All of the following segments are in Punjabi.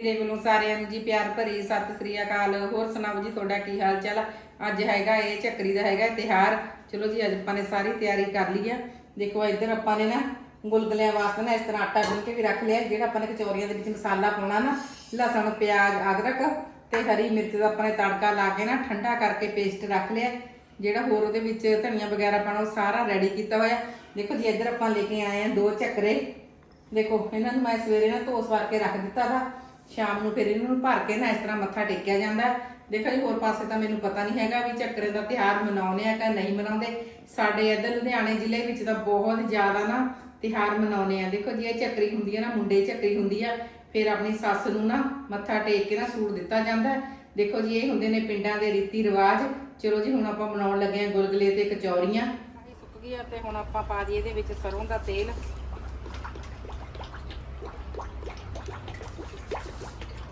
ਮੇਰੇ ਵੱਲੋਂ ਸਾਰਿਆਂ ਨੂੰ ਜੀ ਪਿਆਰ ਭਰੀ ਸਤਿ ਸ੍ਰੀ ਅਕਾਲ। ਹੋਰ ਸੁਣਾਓ ਜੀ, ਤੁਹਾਡਾ ਕੀ ਹਾਲ ਚਾਲ? ਅੱਜ ਹੈਗਾ ਇਹ ਚੱਕਰੀ ਦਾ ਹੈਗਾ ਤਿਹਾਰ ਚਲੋ ਜੀ, ਅੱਜ ਆਪਾਂ ਨੇ ਸਾਰੀ ਤਿਆਰੀ ਕਰ ਲਈ ਆ। ਦੇਖੋ, ਇੱਧਰ ਆਪਾਂ ਨੇ ਨਾ ਗੁਲਗੁਲਿਆਂ ਵਾਸਤੇ ਨਾ ਇਸ ਤਰ੍ਹਾਂ ਆਟਾ ਗੁੰਨ ਕੇ ਵੀ ਰੱਖ ਲਿਆ। ਜਿਹੜਾ ਆਪਾਂ ਨੇ ਕਚੌਰੀਆਂ ਦੇ ਵਿੱਚ ਮਸਾਲਾ ਪਾਉਣਾ ਨਾ, ਲਸਣ, ਪਿਆਜ਼, ਅਦਰਕ ਤੇ ਹਰੀ ਮਿਰਚ ਦਾ ਆਪਾਂ ਨੇ ਤੜਕਾ ਲਾ ਕੇ ਨਾ ਠੰਡਾ ਕਰਕੇ ਪੇਸਟ ਰੱਖ ਲਿਆ। ਜਿਹੜਾ ਹੋਰ ਉਹਦੇ ਵਿੱਚ ਧਨੀਆ ਵਗੈਰਾ ਪਾਣਾ ਉਹ ਸਾਰਾ ਰੈਡੀ ਕੀਤਾ ਹੋਇਆ। ਦੇਖੋ ਜੀ, ਇੱਧਰ ਆਪਾਂ ਲੈ ਕੇ ਆਏ ਆ ਦੋ ਚੱਕਰੇ। ਦੇਖੋ, ਇਹਨਾਂ ਨੂੰ ਮੈਂ ਸਵੇਰੇ ਨਾ ਧੋ ਸਵਾਰ ਕੇ ਰੱਖ ਦਿੱਤਾ ਵਾ। ਸ਼ਾਮ ਨੂੰ ਫਿਰ ਇਹਨਾਂ ਨੂੰ ਭਰ ਕੇ ਨਾ ਇਸ ਤਰ੍ਹਾਂ ਮੱਥਾ ਟੇਕਿਆ ਜਾਂਦਾ ਦੇਖੋ ਜੀ, ਹੋਰ ਪਾਸੇ ਤਾਂ ਮੈਨੂੰ ਪਤਾ ਨਹੀਂ ਹੈਗਾ ਵੀ ਚੱਕਰੇ ਦਾ ਤਿਹਾਰ ਮਨਾਉਂਦੇ ਆ ਕਿ ਨਹੀਂ ਮਨਾਉਂਦੇ। ਸਾਡੇ ਇੱਧਰ ਲੁਧਿਆਣੇ ਜ਼ਿਲ੍ਹੇ ਵਿੱਚ ਤਾਂ ਬਹੁਤ ਜ਼ਿਆਦਾ ਨਾ ਤਿਹਾਰ ਮਨਾਉਂਦੇ ਆ। ਦੇਖੋ ਜੀ, ਇਹ ਚੱਕਰੀ ਹੁੰਦੀ ਹੈ ਨਾ, ਮੁੰਡੇ ਚੱਕਰੀ ਹੁੰਦੀ ਆ। ਫਿਰ ਆਪਣੀ ਸੱਸ ਨੂੰ ਨਾ ਮੱਥਾ ਟੇਕ ਕੇ ਨਾ ਸੂਟ ਦਿੱਤਾ ਜਾਂਦਾ ਦੇਖੋ ਜੀ, ਇਹ ਹੁੰਦੇ ਨੇ ਪਿੰਡਾਂ ਦੇ ਰੀਤੀ ਰਿਵਾਜ। ਚਲੋ ਜੀ, ਹੁਣ ਆਪਾਂ ਬਣਾਉਣ ਲੱਗੇ ਆ ਗੁਲਗੁਲੇ ਤੇ ਕਚੌਰੀਆਂ। ਸੁੱਕ ਗਈ ਆ ਤੇ ਹੁਣ ਆਪਾਂ ਪਾ ਦਈਏ ਇਹਦੇ ਵਿੱਚ ਸਰੋਂ ਦਾ ਤੇਲ।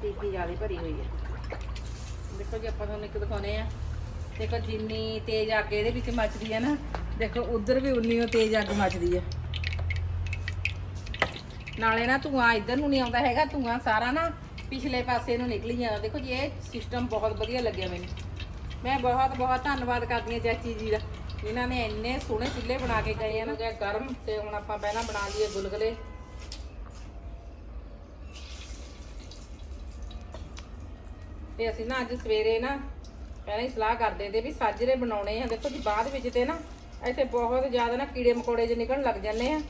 ਟੀਕੀ ਜ਼ਿਆਦਾ ਭਰੀ ਹੋਈ ਹੈ। ਦੇਖੋ ਜੀ, ਆਪਾਂ ਤੁਹਾਨੂੰ ਇੱਕ ਦਿਖਾਉਨੇ ਆ। ਦੇਖੋ ਜਿੰਨੀ ਤੇਜ਼ ਅੱਗ ਇਹਦੇ ਵਿੱਚ ਮੱਚਦੀ ਹੈ ਨਾ, ਦੇਖੋ ਉਧਰ ਵੀ ਉਨੀ ਓ ਤੇਜ਼ ਅੱਗ ਮੱਚਦੀ ਹੈ। ਨਾਲੇ ਨਾ ਧੂਆਂ ਇੱਧਰ ਨੂੰ ਨਹੀਂ ਆਉਂਦਾ ਹੈਗਾ, ਧੂਆਂ ਸਾਰਾ ਨਾ ਪਿਛਲੇ ਪਾਸੇ ਨੂੰ ਨਿਕਲੀ ਜਾਂਦਾ। ਦੇਖੋ ਜੀ, ਇਹ ਸਿਸਟਮ ਬਹੁਤ ਵਧੀਆ ਲੱਗਿਆ ਮੈਨੂੰ। ਮੈਂ ਬਹੁਤ ਬਹੁਤ ਧੰਨਵਾਦ ਕਰਦੀ ਹਾਂ ਚਾਚੀ ਜੀ ਦਾ। ਜਿਨ੍ਹਾਂ ਨੇ ਇੰਨੇ ਸੋਹਣੇ ਚੁੱਲ੍ਹੇ ਬਣਾ ਕੇ ਗਏ ਆ ਜੇ ਗਰਮ ਤੇ ਹੁਣ ਆਪਾਂ ਪਹਿਲਾਂ ਬਣਾ ਲਈਏ ਗੁਲਗੁਲੇ। ਤੇ ਅਸੀਂ ਨਾ ਅੱਜ ਸਵੇਰੇ ਨਾ ਪਹਿਲਾਂ ਹੀ ਸਲਾਹ ਕਰਦੇ ਤੇ ਵੀ ਸਾਜਰੇ ਬਣਾਉਣੇ ਆ। ਦੇਖੋ ਜੀ, ਬਾਅਦ ਵਿੱਚ ਤੇ ਨਾ ਇੱਥੇ ਬਹੁਤ ਜ਼ਿਆਦਾ ਨਾ ਕੀੜੇ ਮਕੌੜੇ ਜਿਹੇ ਨਿਕਲਣ ਲੱਗ ਜਾਂਦੇ ਆ।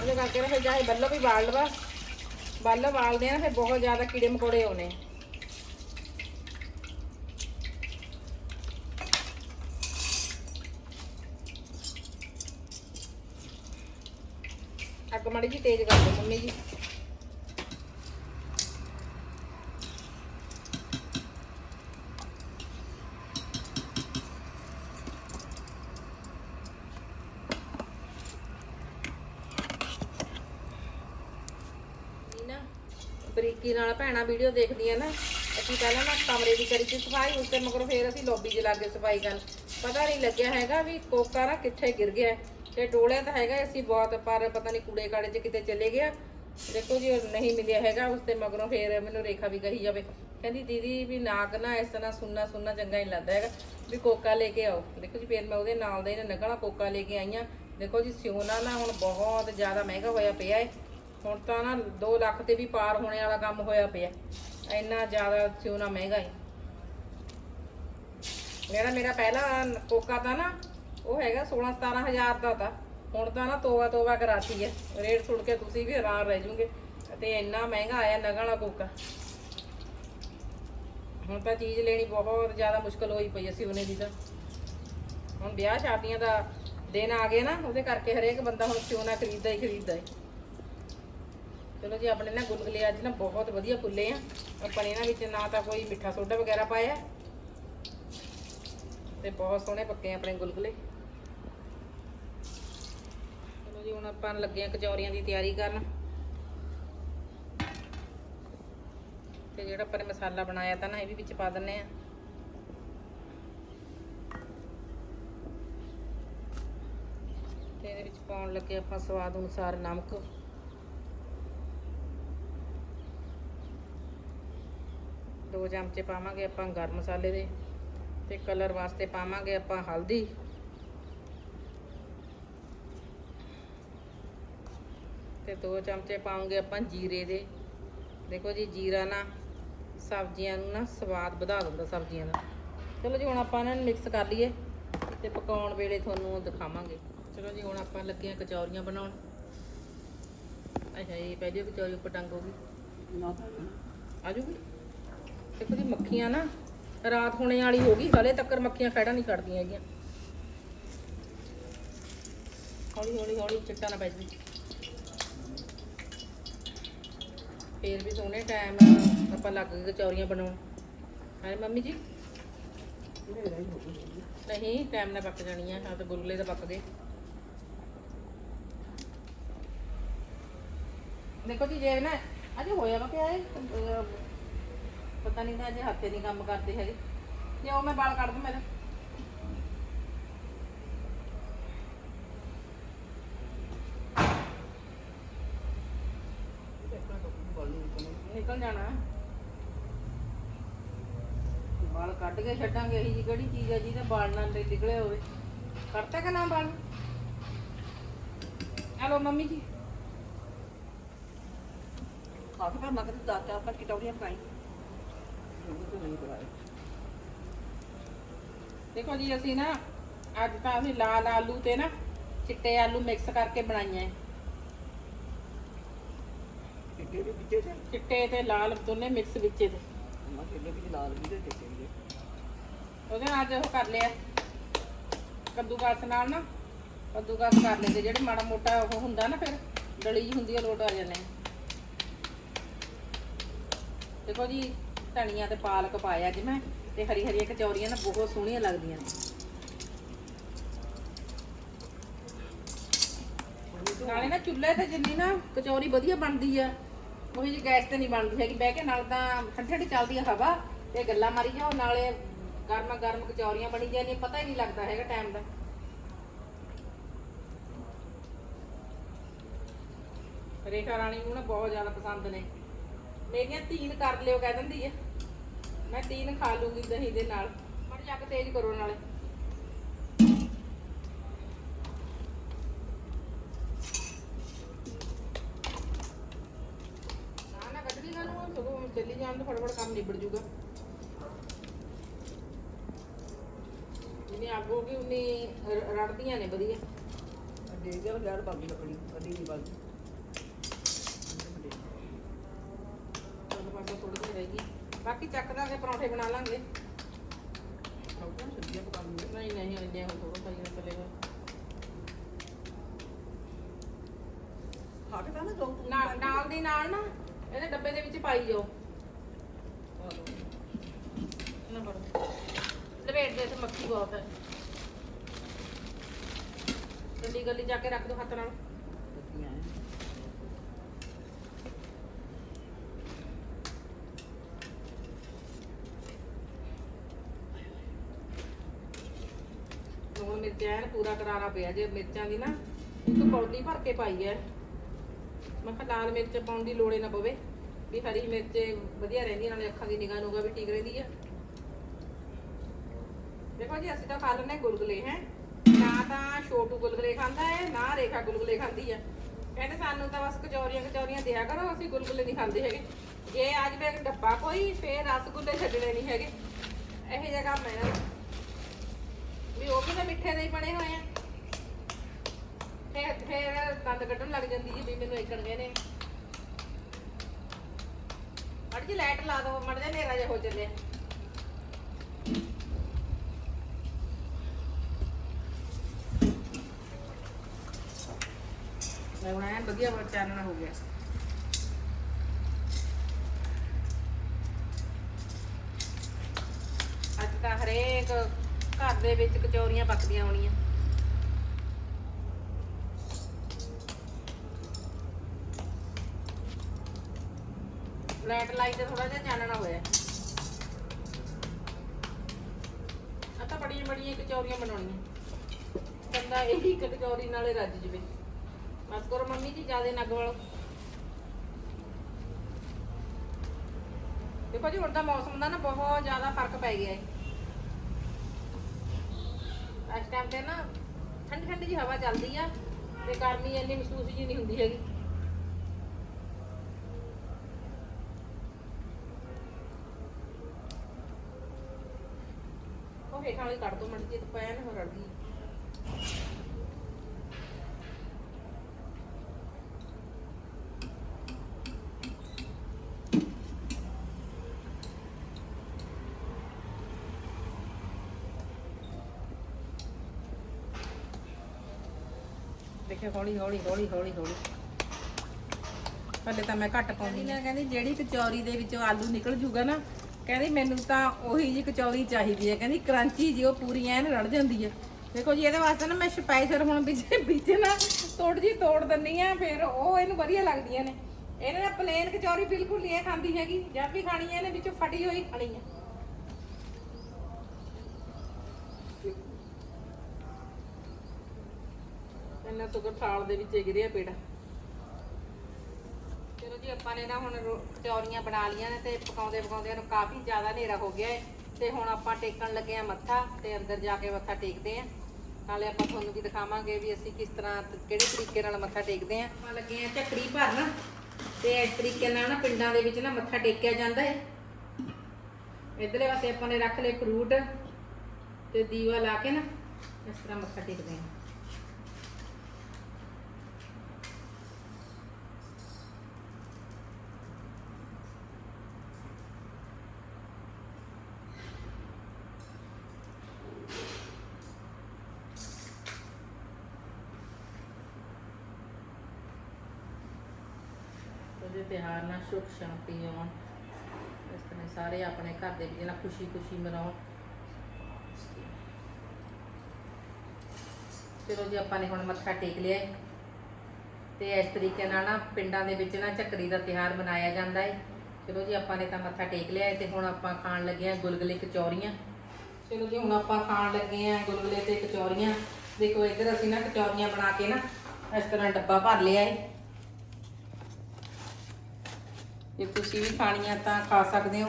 ਉਹਦੇ ਕਰਕੇ ਨਾ ਫਿਰ ਚਾਹੇ ਬੱਲੋ ਵੀ ਬਾਲ ਲਵਾ। ਬੱਲੋ ਬਾਲਦੇ ਆ ਨਾ, ਫਿਰ ਬਹੁਤ ਜ਼ਿਆਦਾ ਕੀੜੇ ਮਕੌੜੇ ਆਉਣੇ। ਅੱਗ ਮਾੜੀ ਜੀ ਤੇਜ਼ ਕਰ ਦਿਓ ਮੰਮੀ ਜੀ ਨਾ ਬਰੀਕੀ ਨਾਲ ਭੈਣਾ ਵੀਡੀਓ ਦੇਖਦੀਆਂ ਨਾ, ਅਸੀਂ ਪਹਿਲਾਂ ਨਾ ਕਮਰੇ ਦੀ ਕਰੀ ਸੀ ਸਫ਼ਾਈ ਉਸ ਤੇ ਮਗਰੋਂ ਫੇਰ ਅਸੀਂ ਲੌਬੀ 'ਚ ਲੱਗ ਗਏ ਸਫ਼ਾਈ ਕਰਨ। ਪਤਾ ਨਹੀਂ ਲੱਗਿਆ ਹੈਗਾ ਵੀ ਕੋਕਾ ਨਾ ਕਿੱਥੇ ਗਿਰ ਗਿਆ ਹੈ। ਤੇ ਡੋਲਿਆ ਤਾਂ ਹੈਗਾ ਅਸੀਂ ਬਹੁਤ, ਪਰ ਪਤਾ ਨਹੀਂ ਕੂੜੇ ਕਾੜੇ 'ਚ ਕਿਤੇ ਚਲੇ ਗਿਆ। ਦੇਖੋ ਜੀ, ਉਹ ਨਹੀਂ ਮਿਲਿਆ ਹੈਗਾ, ਉਸ ਤੇ ਮਗਰੋਂ ਫੇਰ ਮੈਨੂੰ ਰੇਖਾ ਵੀ ਕਹੀ ਜਾਵੇ। ਕਹਿੰਦੀ, ਦੀਦੀ ਵੀ ਨਾ ਕਰਨਾ ਇਸ ਤਰ੍ਹਾਂ ਸੁਣਨਾ ਸੁਣਨਾ ਚੰਗਾ ਨਹੀਂ ਲੱਗਦਾ ਹੈਗਾ। ਵੀ ਕੋਕਾ ਲੈ ਕੇ ਆਓ। ਦੇਖੋ ਜੀ, ਫੇਰ ਮੈਂ ਉਹਦੇ ਨਾਲ ਦਾ ਇਹਨੇ ਨਗਣਾ ਕੋਕਾ ਲੈ ਕੇ ਆਈਆਂ। ਦੇਖੋ ਜੀ, ਸਿਉਣਾ ਨਾ ਹੁਣ ਬਹੁਤ ਜ਼ਿਆਦਾ ਮਹਿੰਗਾ ਹੋਇਆ ਪਿਆ ਹੈ। ਹੁਣ ਤਾਂ ਨਾ 2 ਲੱਖ ਤੇ ਵੀ ਪਾਰ ਹੋਣੇ ਵਾਲਾ ਕੰਮ ਹੋਇਆ ਪਿਆ। ਇੰਨਾ ਜ਼ਿਆਦਾ ਸਿਉਣਾ ਮਹਿੰਗਾ ਹੈ। ਮੇਰਾ ਮੇਰਾ ਪਹਿਲਾ ਕੋਕਾ ਤਾਂ ਨਾ, ਉਹ ਹੈਗਾ 16 17000 ਦਾ ਤਾਂ। ਹੁਣ ਤਾਂ ਨਾ ਤੋਵਾ ਤੋਵਾ ਕਰਾਤੀ ਹੈ ਰੇਟ ਸੁਣ ਕੇ ਤੁਸੀਂ ਵੀ ਹੈਰਾਨ ਰਹਿ ਜੂਗੇ। ਤੇ ਇੰਨਾ ਮਹਿੰਗਾ ਆਇਆ ਨਗਾਂ ਵਾਲਾ ਕੋਕਾ। ਹੁਣ ਤਾਂ ਚੀਜ਼ ਲੈਣੀ ਬਹੁਤ ਜ਼ਿਆਦਾ ਮੁਸ਼ਕਲ ਹੋਈ ਪਈ ਅਸੀਂ ਉਹਨੇ ਦੀ ਤਾਂ। ਹੁਣ ਵਿਆਹ ਸ਼ਾਦੀਆਂ ਦਾ ਦਿਨ ਆ ਗਏ ਨਾ, ਉਹਦੇ ਕਰਕੇ ਹਰੇਕ ਬੰਦਾ ਹੁਣ ਸਿਉਣਾ ਖਰੀਦਦਾ ਹੀ ਖਰੀਦਦਾ ਹੈ। ਚਲੋ ਜੀ, ਆਪਣੇ ਨਾ ਗੁਲਗੁਲੇ ਅੱਜ ਨਾ ਬਹੁਤ ਵਧੀਆ ਫੁੱਲੇ ਆ। ਆਪਾਂ ਨੇ ਇਹਨਾਂ ਵਿੱਚ ਨਾ ਤਾਂ ਕੋਈ ਮਿੱਠਾ ਸੋਡਾ ਵਗੈਰਾ ਪਾਇਆ ਤੇ ਬਹੁਤ ਸੋਹਣੇ ਪੱਕੇ ਆ ਆਪਣੇ ਗੁਲਗੁਲੇ। ਚਲੋ ਜੀ, ਹੁਣ ਆਪਾਂ ਲੱਗੇ ਆ ਕਚੌਰੀਆਂ ਦੀ ਤਿਆਰੀ ਕਰਨ। ਤੇ ਜਿਹੜਾ ਆਪਾਂ ਨੇ ਮਸਾਲਾ ਬਣਾਇਆ ਤਾਂ ਨਾ, ਇਹ ਵੀ ਵਿੱਚ ਪਾ ਦਿੰਨੇ ਆ। ਤੇ ਇਹਦੇ ਵਿੱਚ ਪਾਉਣ ਲੱਗੇ ਆਪਾਂ ਸਵਾਦ ਅਨੁਸਾਰ ਨਮਕ। ਦੋ ਚਮਚੇ ਪਾਵਾਂਗੇ ਆਪਾਂ ਗਰਮ ਮਸਾਲੇ ਦੇ ਤੇ ਕਲਰ ਵਾਸਤੇ ਪਾਵਾਂਗੇ ਆਪਾਂ ਹਲਦੀ। ਤੇ ਦੋ ਚਮਚੇ ਪਾਉਂਗੇ ਆਪਾਂ ਜੀਰੇ ਦੇ। ਦੇਖੋ ਜੀ ਜੀਰਾ ਨਾ ਸਬਜ਼ੀਆਂ ਨੂੰ ਨਾ ਸਵਾਦ ਵਧਾ ਦਿੰਦਾ ਸਬਜ਼ੀਆਂ ਦਾ। ਚਲੋ ਜੀ ਹੁਣ ਆਪਾਂ ਇਹਨਾਂ ਨੂੰ ਮਿਕਸ ਕਰ ਲਈਏ ਤੇ ਪਕਾਉਣ ਵੇਲੇ ਤੁਹਾਨੂੰ ਦਿਖਾਵਾਂਗੇ। ਚਲੋ ਜੀ ਹੁਣ ਆਪਾਂ ਲੱਗੇ ਆ ਕਚੌਰੀਆਂ ਬਣਾਉਣ। ਅੱਛਾ ਇਹ ਪਹਿਲੀ ਕਚੌਰੀ ਉੱਪਰ ਟੰਗੋਗੀ ਆ ਜੂਗੀ ਦੇਖੋ ਜੀ, ਮੱਖੀਆਂ ਨਾ ਰਾਤ ਹੋਣੇ ਵਾਲੀ ਹੋ ਗਈ, ਹਲੇ ਤੱਕ ਮੱਖੀਆਂ ਖੜਾ ਨਹੀਂ ਛੱਡਦੀਆਂ ਹੈਗੀਆਂ। ਹੌਲੀ ਹੌਲੀ ਹੌਲੀ ਚਿੱਟਾ ਨਾ ਪੈ ਜਾਵੇ। ਫੇਰ ਵੀ ਸੋਹਣੇ ਟਾਈਮ ਆਪਾਂ ਲੱਗ ਗਏ ਕਚੌਰੀਆਂ ਬਣਾਉਣ। ਹਾਂ ਮੰਮੀ ਜੀ? ਨਹੀਂ ਟਾਈਮ ਨਾਲ ਪੱਕ ਜਾਣੀਆਂ ਹਾਂ ਤੇ ਗੁਲਗੁਲੇ ਤਾਂ ਪੱਕ ਗਏ। ਦੇਖੋ ਜੀ, ਜੇ ਨਾ ਅਜੇ ਹੋਇਆ ਵਾ ਪਿਆ ਇਹ ਪਤਾ ਨਹੀਂ ਤਾਂ ਅਜੇ ਹੱਥੇ ਨਹੀਂ ਕੰਮ ਕਰਦੇ ਹੈਗੇ। ਤੇ ਉਹ ਮੈਂ ਵਾਲ ਕੱਢ ਦੂੰ ਮੇਰੇ। ਨਿਕਲ ਜਾਣਾ। ਵਾਲ ਕੱਢ ਕੇ ਛੱਡਾਂਗੇ ਇਹੀ ਜੀ, ਕਿਹੜੀ ਚੀਜ਼ ਆ ਜਿਹਦੇ ਵਾਲ ਨਾਲ ਦੇ ਨਿਕਲੇ ਹੋਵੇ। ਕਰਤਾ ਕਿ ਨਾ ਵਾਲ ਹਲੋ, ਮੰਮੀ ਜੀ। ਕਾਫੀ ਕਰ ਮਗਰ ਦਾ ਚਾਰ ਪੰਜ ਕਿਟੌੜੀਆਂ ਪਾਈ ਉਹ ਤਾਂ ਨਹੀਂ ਕਰਾਇਆ ਦੇਖੋ ਜੀ ਅਸੀਂ ਨਾ ਅੱਜ ਤਾਂ ਅਸੀਂ ਲਾਲ ਆਲੂ ਤੇ ਨਾ ਚਿੱਟੇ ਆਲੂ ਮਿਕਸ ਕਰਕੇ ਬਣਾਈਆਂ ਦੇ ਵਿੱਚੇ ਤੇ? ਚਿੱਟੇ ਤੇ ਲਾਲ ਦੋਨੇ ਮਿਕਸ ਵਿੱਚ ਇਹਦੇ ਮੈਂ ਕਿੱਡੇ ਵਿੱਚ ਲਾਲ ਵੀ ਦੇ ਦਿੱਤੇ ਨੇ ਉਹਦੇ ਨਾਲ ਅੱਜ ਉਹ ਕਰ ਲਿਆ। ਕੱਦੂਕਸ ਨਾਲ ਨਾ ਕੱਦੂਕਸ ਕਰ ਲੈਂਦੇ। ਜਿਹੜੇ ਮਾੜਾ ਮੋਟਾ ਉਹ ਹੁੰਦਾ ਨਾ ਫਿਰ ਡਲੀ ਜਿਹੀ ਹੁੰਦੀ ਆ ਲੋਟ ਆ ਜਾਂਦੇ ਦੇਖੋ ਜੀ ਧਨੀਆ ਤੇ ਪਾਲਕ ਪਾਇਆ ਅੱਜ ਮੈਂ, ਤੇ ਹਰੀ ਹਰੀਆਂ ਕਚੌਰੀਆਂ ਨਾ ਬਹੁਤ ਸੋਹਣੀਆਂ ਲੱਗਦੀਆਂ ਨੇ। ਨਾਲੇ ਨਾ ਚੁੱਲ੍ਹੇ ਤੇ ਜਿੰਨੀ ਨਾ ਕਚੌਰੀ ਵਧੀਆ ਬਣਦੀ ਆ, ਉਹੀ ਜੀ ਗੈਸ ਤੇ ਨਹੀਂ ਬਣਦੀ ਹੈਗੀ। ਬਹਿ ਕੇ ਨਾਲ ਤਾਂ ਠੰਡੀ ਠੰਡੀ ਚੱਲਦੀ ਆ ਹਵਾ, ਤੇ ਗੱਲਾਂ ਮਾਰੀ ਜਾਓ, ਨਾਲੇ ਗਰਮ ਗਰਮ ਕਚੌਰੀਆਂ ਬਣੀ ਜਾਂਦੀਆਂ, ਪਤਾ ਹੀ ਨਹੀਂ ਲੱਗਦਾ ਹੈਗਾ ਟਾਈਮ ਦਾ। ਰੇਖਾ ਰਾਣੀ ਨੂੰ ਨਾ ਬਹੁਤ ਜ਼ਿਆਦਾ ਪਸੰਦ ਨੇ। ਮੇਰੀਆਂ ਤੀਨ ਕਰ ਲਿਓ ਕਹਿ ਦਿੰਦੀ ਆ। ਮੈਂ ਤੀਨ ਖਾ ਲੂੰਗੀ ਦਹੀਂ ਦੇ ਨਾਲ। ਮੜ ਜਾ ਕੇ ਤੇਜ਼ ਕਰੋ ਨਾਲੇ। ਨਾ ਨਾ ਕੱਢ ਵੀ ਨਾ ਲੂੰ ਸਗੋਂ ਚੱਲੀ ਜਾਣ ਤਾਂ ਫਟਾਫਟ ਕੰਮ ਨਿਬੜ ਜੂਗਾ। ਜਿੰਨੀ ਅੱਗ ਹੋਗੀ ਗਈ ਉਨੀ ਰੜਦੀਆਂ ਨੇ ਵਧੀਆ। ਅੱਡੇ ਗਿਆ ਯਾਰ ਬਾਗੀ ਲੱਕੜੀ ਅੱਡੀ ਨਹੀਂ ਬਾਗੀ ਬਾਕੀ ਚੱਕ ਦਾਂਗੇ ਪਰੌਂਠੇ ਬਣਾ ਲਾਂਗੇ। ਸੌਕਾਂ ਸਬਜ਼ੀਆਂ ਪਕਾ ਲੂੰਗੇ ਨਹੀਂ ਨਹੀਂ ਇੰਨੇ ਹੁਣ ਥੋੜਾ ਪਾਈ ਨਾ ਚਲੇਗਾ ਖਾ ਕੇ ਤਾਂ ਨਾ ਦੋ ਨਾਲ ਨਾਲ ਦੀ ਨਾਲ ਨਾ ਇਹਦੇ ਡੱਬੇ ਦੇ ਵਿੱਚ ਪਾਈ ਜਾਓ। ਨਾ ਲਪੇਟ ਦੇ ਤੇ ਮੱਖੀ ਬਹੁਤ ਹੈ। ਗੱਲੀ ਗੱਲੀ ਜਾ ਕੇ ਰੱਖ ਦੋ ਹੱਥ ਨਾਲ ਲੂਣ ਮਿਰਚਾਂ ਐਨ ਪੂਰਾ ਕਰਾਰਾ ਪਿਆ ਜੇ ਮਿਰਚਾਂ ਦੀ ਨਾ, ਇੱਕ ਕੌਲੀ ਭਰ ਕੇ ਪਾਈ ਹੈ ਮੈਂ ਕਿਹਾ ਲਾਲ ਮਿਰਚ ਪਾਉਣ ਦੀ ਲੋੜ ਨਾ ਪਵੇ, ਵੀ ਹਰੀ ਮਿਰਚ ਵਧੀਆ ਰਹਿੰਦੀ, ਨਾਲੇ ਅੱਖਾਂ ਦੀ ਨਿਗਾਹ ਨੂਗਾ ਵੀ ਠੀਕ ਰਹਿੰਦੀ ਆ ਦੇਖੋ ਜੀ, ਅਸੀਂ ਤਾਂ ਖਾ ਲੈਂਦੇ ਗੁਲਗੁਲੇ, ਹੈ। ਨਾ ਤਾਂ ਛੋਟੂ ਗੁਲਗੁਲੇ ਖਾਂਦਾ ਹੈ ਨਾ ਰੇਖਾ ਗੁਲਗੁਲੇ ਖਾਂਦੀ ਆ ਕਹਿੰਦੇ ਸਾਨੂੰ ਤਾਂ ਬਸ ਕਚੌਰੀਆਂ ਕਚੌਰੀਆਂ ਦਿਆ ਕਰੋ, ਅਸੀਂ ਗੁਲਗੁਲੇ ਨਹੀਂ ਖਾਂਦੇ ਹੈਗੇ। ਜੇ ਅੱਜ ਫਿਰ ਡੱਬਾ ਕੋਈ, ਫੇਰ ਰਸਗੁੱਲੇ ਛੱਡਣੇ ਨਹੀਂ ਹੈਗੇ। ਇਹੋ ਜਿਹਾ ਕੰਮ ਹੈ ਇਹਨਾਂ ਵੀ ਉਹ ਵੀ ਤਾਂ ਮਿੱਠੇ ਦੇ ਹੀ ਬਣੇ ਹੋਏ ਆ। ਫੇਰ ਫੇਰ ਦੰਦ ਕੱਢਣ ਲੱਗ ਜਾਂਦੀ ਜੀ ਵੀ ਮੈਨੂੰ ਏਕੜ ਗਏ ਨੇ। ਮੜ ਜੀ ਲਾਈਟ ਲਾ ਦੋ ਮੜ ਜਾ ਹਨੇਰਾ ਜਿਹਾ ਹੋ ਚੱਲਿਆ ਮੈਂ ਹੁਣ ਵਧੀਆ ਚਾਨਣਾ ਹੋ ਗਿਆ। ਅੱਜ ਤਾਂ ਹਰੇਕ ਘਰ ਦੇ ਵਿੱਚ ਕਚੌਰੀਆਂ ਪੱਕਦੀਆਂ ਹੋਣੀਆਂ। ਲਾਈਟ ਲਾਈ ਤੇ ਥੋੜਾ ਜਿਹਾ ਚਾਨਣਾ ਹੋਇਆ। ਆ ਤਾਂ ਬੜੀਆਂ ਬੜੀਆਂ ਕਚੌਰੀਆਂ ਬਣਾਉਣੀਆਂ। ਕਹਿੰਦਾ ਇਹੀ ਇੱਕ ਕਚੌਰੀ ਨਾਲੇ ਰੱਜ ਜਵੇ। ਬਸ ਕਰੋ ਮੰਮੀ ਜੀ, ਜਿਆਦੇ ਨਗ ਵਾਲੋ। ਦੇਖੋ ਜੀ, ਹੁਣ ਤਾਂ ਮੌਸਮ ਦਾ ਨਾ ਬਹੁਤ ਜ਼ਿਆਦਾ ਫ਼ਰਕ ਪੈ ਗਿਆ ਹੈ ਇਸ ਟਾਈਮ ਤੇ ਨਾ ਠੰਡੀ ਠੰਡੀ ਜੀ ਹਵਾ ਚੱਲਦੀ ਆ ਤੇ ਗਰਮੀ ਇੰਨੀ ਮਹਿਸੂਸ ਜੀ ਨਹੀਂ ਹੁੰਦੀ ਹੈਗੀ। ਉਹ ਹੇਠਾਂ ਵਾਲੀ ਕੱਢ ਦੋ ਮੜ ਜੀ ਤੇ ਪੈਨ ਹੋ ਰੜ ਗਈ ਦੇਖਿਓ ਹੌਲੀ ਹੌਲੀ ਹੌਲੀ ਹੌਲੀ ਹੌਲੀ। ਹਲੇ ਤਾਂ ਮੈਂ ਘੱਟ ਪਾਉਂਦੀ ਨਾ ਕਹਿੰਦੀ ਜਿਹੜੀ ਕਚੌਰੀ ਦੇ ਵਿੱਚੋਂ ਆਲੂ ਨਿਕਲ ਜੂਗਾ ਨਾ ਕਹਿੰਦੀ ਮੈਨੂੰ ਤਾਂ ਉਹੀ ਜੀ ਕਚੌਰੀ ਚਾਹੀਦੀ ਹੈ। ਕਹਿੰਦੀ ਕਰੰਚੀ ਜੀ ਉਹ ਪੂਰੀ ਐਨ ਰੜ ਜਾਂਦੀ ਹੈ। ਦੇਖੋ ਜੀ ਇਹਦੇ ਵਾਸਤੇ ਨਾ ਮੈਂ ਸਪੈਸ਼ਲ ਹੁਣ ਵਿੱਚ ਵਿੱਚ ਨਾ ਤੋੜ ਜੀ ਤੋੜ ਦਿੰਨੀ ਆ ਫਿਰ ਉਹ ਇਹਨੂੰ ਵਧੀਆ ਲੱਗਦੀਆਂ ਨੇ। ਇਹਨੇ ਨਾ ਪਲੇਨ ਕਚੌਰੀ ਬਿਲਕੁਲ ਨਹੀਂ ਖਾਂਦੀ ਹੈਗੀ। ਜਦ ਵੀ ਖਾਣੀ ਹੈ ਇਹਨੇ ਵਿੱਚੋਂ ਫਟੀ ਹੋਈ ਖਾਣੀ ਹੈ। ਇਹਨਾਂ ਤੋਂ ਥਾਲ ਦੇ ਵਿੱਚ ਗਿਰਿਆ ਪੇੜਾ। ਚਲੋ ਜੀ, ਆਪਾਂ ਨੇ ਨਾ ਹੁਣ ਰੋ- ਬਣਾ ਲੀਆਂ ਨੇ ਤੇ ਪਕਾਉਂਦੇ ਪਕਾਉਂਦੇ ਨੂੰ ਕਾਫੀ ਜ਼ਿਆਦਾ ਹਨੇਰਾ ਹੋ ਗਿਆ ਹੈ ਤੇ ਹੁਣ ਆਪਾਂ ਟੇਕਣ ਲੱਗੇ ਆ ਮੱਥਾ ਤੇ ਅੰਦਰ ਜਾ ਕੇ ਮੱਥਾ ਟੇਕਦੇ ਆ ਨਾਲੇ ਆਪਾਂ ਤੁਹਾਨੂੰ ਵੀ ਦਿਖਾਵਾਂਗੇ ਵੀ ਅਸੀਂ ਕਿਸ ਤਰ੍ਹਾਂ ਕਿਹੜੇ ਤਰੀਕੇ ਨਾਲ ਮੱਥਾ ਟੇਕਦੇ ਆ ਆਪਾਂ ਲੱਗੇ ਆ ਝੱਕਰੀ ਭਰਨ ਤੇ ਇਸ ਤਰੀਕੇ ਨਾਲ ਨਾ ਪਿੰਡਾਂ ਦੇ ਵਿੱਚ ਨਾ ਮੱਥਾ ਟੇਕਿਆ ਜਾਂਦਾ ਹੈ ਇਧਰਲੇ ਪਾਸੇ ਆਪਾਂ ਨੇ ਰੱਖ ਲਏ ਫਰੂਟ ਤੇ ਦੀਵਾ ਲਾ ਕੇ ਨਾ ਇਸ ਤਰ੍ਹਾਂ ਮੱਥਾ ਟੇਕਦੇ ਆ ਉਹਦੇ ਤਿਉਹਾਰ ਨਾਲ ਸੁੱਖ ਸ਼ਾਂਤੀ ਆਉਣ। ਇਸ ਤਰ੍ਹਾਂ ਸਾਰੇ ਆਪਣੇ ਘਰ ਦੇ ਵਿੱਚ ਨਾ ਖੁਸ਼ੀ ਖੁਸ਼ੀ ਮਨਾਉਣ ਚਲੋ ਜੀ, ਆਪਾਂ ਨੇ ਹੁਣ ਮੱਥਾ ਟੇਕ ਲਿਆ ਹੈ। ਤੇ ਇਸ ਤਰੀਕੇ ਨਾਲ ਨਾ ਪਿੰਡਾਂ ਦੇ ਵਿੱਚ ਨਾ ਝੱਕਰੀ ਦਾ ਤਿਉਹਾਰ ਮਨਾਇਆ ਜਾਂਦਾ ਹੈ। ਚਲੋ ਜੀ, ਆਪਾਂ ਨੇ ਤਾਂ ਮੱਥਾ ਟੇਕ ਲਿਆ ਹੈ ਤੇ ਹੁਣ ਆਪਾਂ ਖਾਣ ਲੱਗੇ ਆ ਗੁਲਗੁਲੇ ਕਚੌਰੀਆਂ। ਚਲੋ ਜੀ, ਹੁਣ ਆਪਾਂ ਖਾਣ ਲੱਗੇ ਆ ਗੁਲਗੁਲੇ ਤੇ ਕਚੌਰੀਆਂ। ਦੇਖੋ, ਇੱਧਰ ਅਸੀਂ ਨਾ ਕਚੌਰੀਆਂ ਬਣਾ ਕੇ ਨਾ ਇਸ ਤਰ੍ਹਾਂ ਡੱਬਾ ਭਰ ਲਿਆ ਹੈ। ਜੇ ਤੁਸੀਂ ਵੀ ਖਾਣੀਆਂ ਤਾਂ ਖਾ ਸਕਦੇ ਹੋ।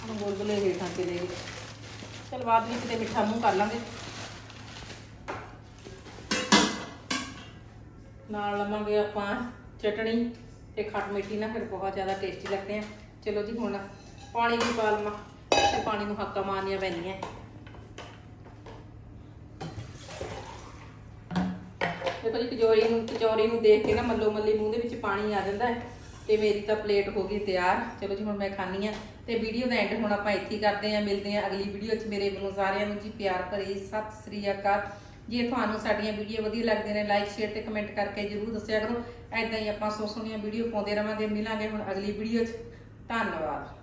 ਹੁਣ ਗੁਲਗੁਲੇ ਹੇਠਾਂ ਤੇ ਦੇ ਚਲ ਬਾਅਦ ਵਿੱਚ ਤੇ ਮਿੱਠਾ ਮੂੰਹ ਕਰ ਲਾਂਗੇ। ਨਾਲ ਲਵਾਂਗੇ ਆਪਾਂ ਚਟਣੀ ਤੇ ਖੱਟ ਮਿੱਠੀ ਨਾ, ਫਿਰ ਬਹੁਤ ਜ਼ਿਆਦਾ ਟੇਸਟੀ ਲੱਗਦੇ ਆ। ਚਲੋ ਜੀ ਹੁਣ ਪਾਣੀ ਵੀ ਪਾ ਲਵਾਂ, ਤੇ ਪਾਣੀ ਨੂੰ ਹੱਕਾ ਮਾਰਨੀਆਂ ਪੈਂਦੀਆਂ। ਦੇਖੋ ਜੀ ਕਚੋਰੀ ਨੂੰ ਕਚੋਰੀ ਨੂੰ ਦੇਖ ਕੇ ਨਾ ਮੱਲੋ ਮੱਲੀ ਮੂੰਹ ਦੇ ਵਿੱਚ ਪਾਣੀ ਆ ਜਾਂਦਾ ਹੈ ਤੇ ਮੇਰੀ ਤਾਂ ਪਲੇਟ ਹੋ ਗਈ ਤਿਆਰ। ਚਲੋ ਜੀ, ਹੁਣ ਮੈਂ ਖਾਣੀ ਆ ਤੇ ਵੀਡੀਓ ਦਾ ਐਂਡ ਹੁਣ ਆਪਾਂ ਇੱਥੇ ਹੀ ਕਰਦੇ ਆ ਮਿਲਦੇ ਆ ਅਗਲੀ ਵੀਡੀਓ 'ਚ ਮੇਰੇ ਵੱਲੋਂ ਸਾਰਿਆਂ ਨੂੰ ਜੀ ਪਿਆਰ ਭਰੀ ਸਤਿ ਸ੍ਰੀ ਅਕਾਲ। ਜੇ ਤੁਹਾਨੂੰ ਸਾਡੀਆਂ ਵੀਡੀਓ ਵਧੀਆ ਲੱਗਦੀਆਂ ਨੇ ਲਾਈਕ ਸ਼ੇਅਰ ਤੇ ਕਮੈਂਟ ਕਰਕੇ ਜਰੂਰ ਦੱਸਿਆ ਕਰੋ। ਐਦਾਂ ਹੀ ਆਪਾਂ ਸੋ ਸੋਹਣੀਆਂ ਵੀਡੀਓ ਪਾਉਂਦੇ ਰਵਾਂਗੇ। ਮਿਲਾਂਗੇ ਹੁਣ ਅਗਲੀ ਵੀਡੀਓ 'ਚ। ਧੰਨਵਾਦ।